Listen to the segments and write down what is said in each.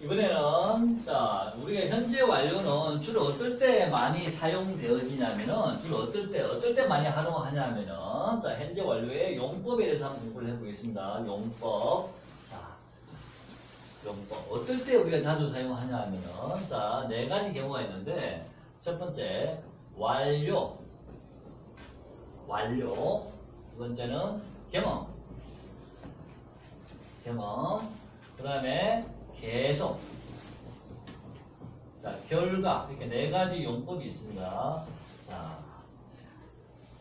이번에는 자 우리가 현재 완료는 주로 어떨 때 많이 사용되어지냐면은 주로 어떨 때 어떨 때 많이 활용하냐면은 자 현재 완료의 용법에 대해서 한번 공부를 해보겠습니다. 용법. 자 용법. 어떨 때 우리가 자주 사용하냐면은 자네 가지 경우가 있는데 첫 번째 완료. 완료. 두 번째는 경험. 경험. 그 다음에 계속. 자 결과. 이렇게 네 가지 용법이 있습니다. 자,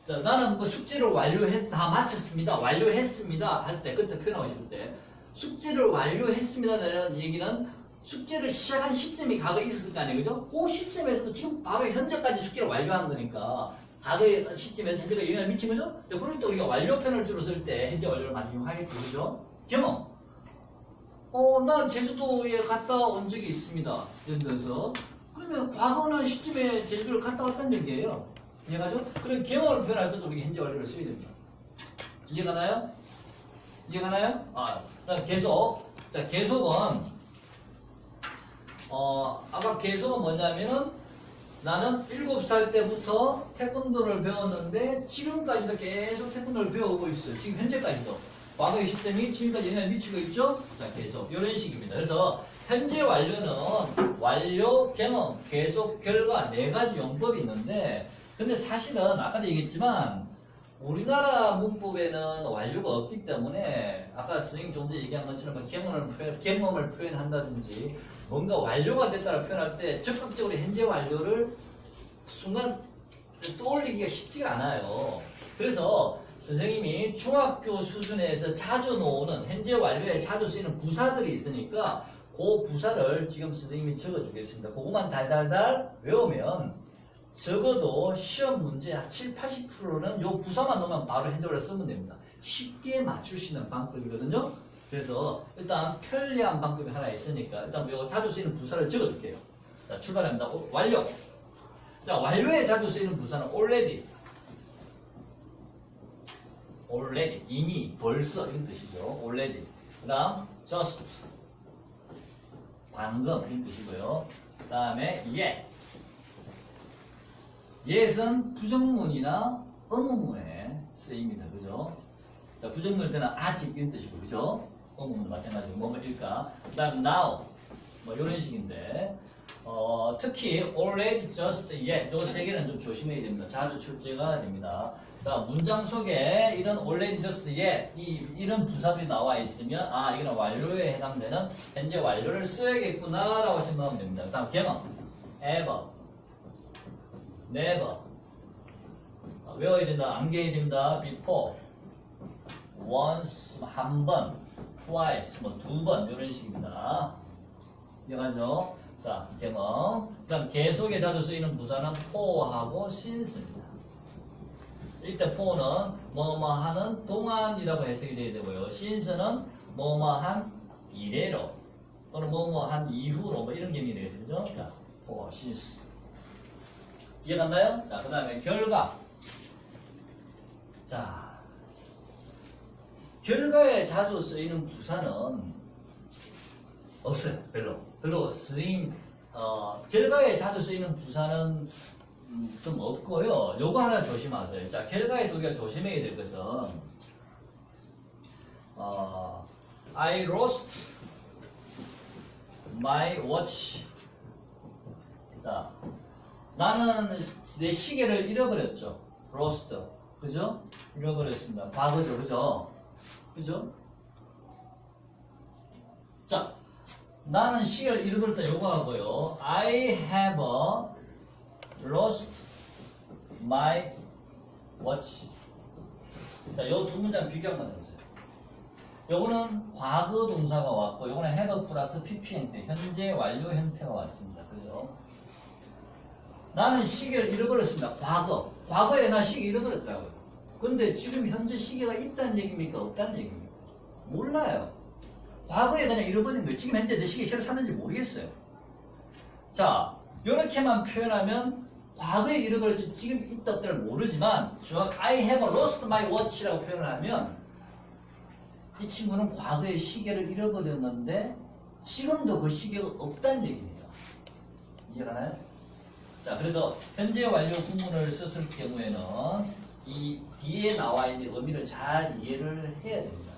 자 나는 뭐 숙제를 완료했 다 마쳤습니다. 완료했습니다. 할 때 그때 표현하고 싶을 때. 숙제를 완료했습니다라는 얘기는 숙제를 시작한 시점이 과거에 있었을 거 아니에요. 그죠? 그 시점에서도 지금 바로 현재까지 숙제를 완료한 거니까 과거의 시점에서 현재가 영향을 미친 거죠? 그럴 때 우리가 완료편을 주로 쓸 때 현재 완료를 많이 이용하겠죠. 그죠? 경험 어, 난 제주도에 갔다 온 적이 있습니다. 들어서. 그러면 과거는 시점에 제주도를 갔다 왔다는 얘기예요. 이해가죠? 그럼 경험을 표현할 때도 우리 현재 완료를 써야 됩니다. 이해가 나요? 이해가 나요? 아, 자, 계속. 자, 계속은, 어, 아까 계속은 뭐냐면은 나는 7살 때부터 태권도를 배웠는데 지금까지도 계속 태권도를 배우고 있어요. 지금 현재까지도. 과거의 시점이 지금까지 영향을 미치고 있죠? 자, 계속. 이런 식입니다. 그래서 현재 완료는 완료, 경험, 계속, 결과 네 가지 용법이 있는데 근데 사실은 아까도 얘기했지만 우리나라 문법에는 완료가 없기 때문에 아까 선생님 좀 전에 얘기한 것처럼 뭐 경험을, 표현, 경험을 표현한다든지 뭔가 완료가 됐다를 표현할 때 적극적으로 현재 완료를 순간 떠올리기가 쉽지가 않아요. 그래서 선생님이 중학교 수준에서 자주 놓는 현재 완료에 자주 쓰이는 부사들이 있으니까 그 부사를 지금 선생님이 적어주겠습니다. 그것만 달달달 외우면 적어도 시험 문제 한 7, 80%는 요 부사만 넣으면 바로 완료 쓰면 됩니다. 쉽게 맞출 수 있는 방법이거든요. 그래서 일단 편리한 방법이 하나 있으니까 일단 요 자주 쓰이는 부사를 적어줄게요. 자, 출발합니다. 오, 완료. 자, 완료에 자주 쓰이는 부사는 already. Already. 이미, 벌써 이런 뜻이죠. already. 그 다음, just. 방금 이런 뜻이고요. 그 다음에 yet. yet은 부정문이나 의문문에 쓰입니다. 그죠? 자, 부정문일 때는 아직 이런 뜻이고, 그죠? 의문문도 마찬가지고, 뭐뭐 일까? 그 다음 now. 뭐 이런 식인데, 어, 특히 already, just, yet 요세 개는 좀 조심해야 됩니다. 자주 출제가 됩니다. 자, 문장 속에 이런 already, just, yet 이, 이런 부사들이 나와 있으면 아, 이거는 완료에 해당되는 현재 완료를 써야겠구나 라고 생각하면 됩니다. 그 다음 경험 ever, never 아, 외워야 된다, 암기해야 됩니다. before, once, 한 번, twice, 뭐 두 번 이런 식입니다. 이해가죠? 자, 경험. 그 다음 계속에 자주 쓰이는 부사는 for하고 since입니다. 이때 for는 뭐뭐 하는 동안이라고 해석이 돼야 되고요. since는 뭐뭐 한 이래로 또는 뭐뭐 한 이후로 뭐 이런 개념이 되겠죠. 그죠? 자, for, since. 이해갔나요? 자, 그 다음에 결과. 자, 결과에 자주 쓰이는 부사는 없어요. 별로. 별로 쓰임, 어, 결과에 자주 쓰이는 부사는 음, 좀 없고요. 요거 하나 조심하세요. 자, 결과에서 우리가 조심해야 될 것은, 어, I lost my watch. 자, 나는 내 시계를 잃어버렸죠. lost. 그죠? 잃어버렸습니다. 과거죠. 그죠? 그죠? 자, 나는 시계를 잃어버렸다 요거 하고요. I have lost my watch. 자, 요 두 문장 비교 한번 해보세요. 요거는 과거 동사가 왔고, 요거는 have 플러스 PP 형태, 현재 완료 형태가 왔습니다. 그죠? 나는 시계를 잃어버렸습니다. 과거. 과거에 나 시계 잃어버렸다고요. 근데 지금 현재 시계가 있다는 얘기입니까? 없다는 얘기입니까? 몰라요. 과거에 그냥 잃어버린 거예요. 지금 현재 내 시계 새로 샀는지 모르겠어요. 자, 이렇게만 표현하면 과거에 잃어버렸지 지금 있다 없다를 모르지만 정확 I have lost my watch라고 표현을 하면 이 친구는 과거에 시계를 잃어버렸는데 지금도 그 시계가 없다는 얘기입니다. 이해가나요? 자, 그래서 현재 완료 구문을 썼을 경우에는 이 뒤에 나와 있는 의미를 잘 이해를 해야 됩니다.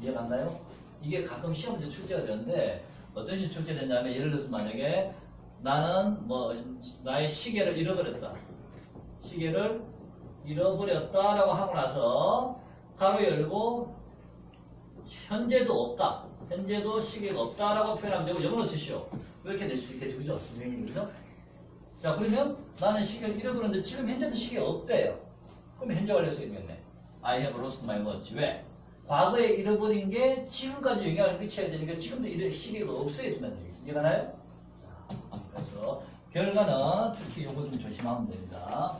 이해갔나요? 이게 가끔 시험 문제 출제가 되는데 어떤 식으로 출제됐냐면 예를 들어서 만약에 나는 뭐 나의 시계를 잃어버렸다. 시계를 잃어버렸다라고 하고 나서 가로 열고 현재도 없다. 현재도 시계가 없다라고 표현하면 되고 영어로 쓰시오. 이렇게 있게 그죠? 선생님 그죠? 자 그러면 나는 시계를 잃어버렸는데 지금 현재도 시계가 없대요. 그럼 현재 완료 써야겠네. I have lost my watch. 왜? 과거에 잃어버린 게 지금까지 영향을 미쳐야 되니까 지금도 이런 시계가 없어야 된다는 얘기죠. 이해가나요? 자, 그래서 결과는 특히 요거 좀 조심하면 됩니다.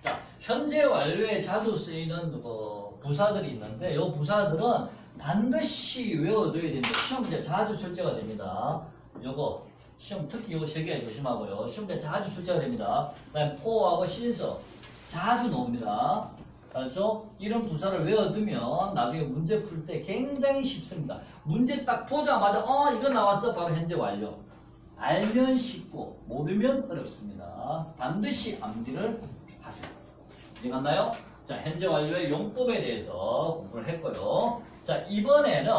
자, 현재 완료에 자주 쓰이는 어, 부사들이 있는데 이 부사들은 반드시 외워둬야 됩니다. 시험 문제 자주 출제가 됩니다. 요거 시험 특히 요거 세 개 조심하고요. 시험 문제 자주 출제가 됩니다. 그다음에 포하고 신서 자주 나옵니다. 알죠? 이런 부사를 외워두면 나중에 문제 풀 때 굉장히 쉽습니다. 문제 딱 보자마자 어 이거 나왔어 바로 현재 완료. 알면 쉽고 모르면 어렵습니다. 반드시 암기를 하세요. 이해갔나요? 자, 현재 완료의 용법에 대해서 공부를 했고요. 자, 이번에는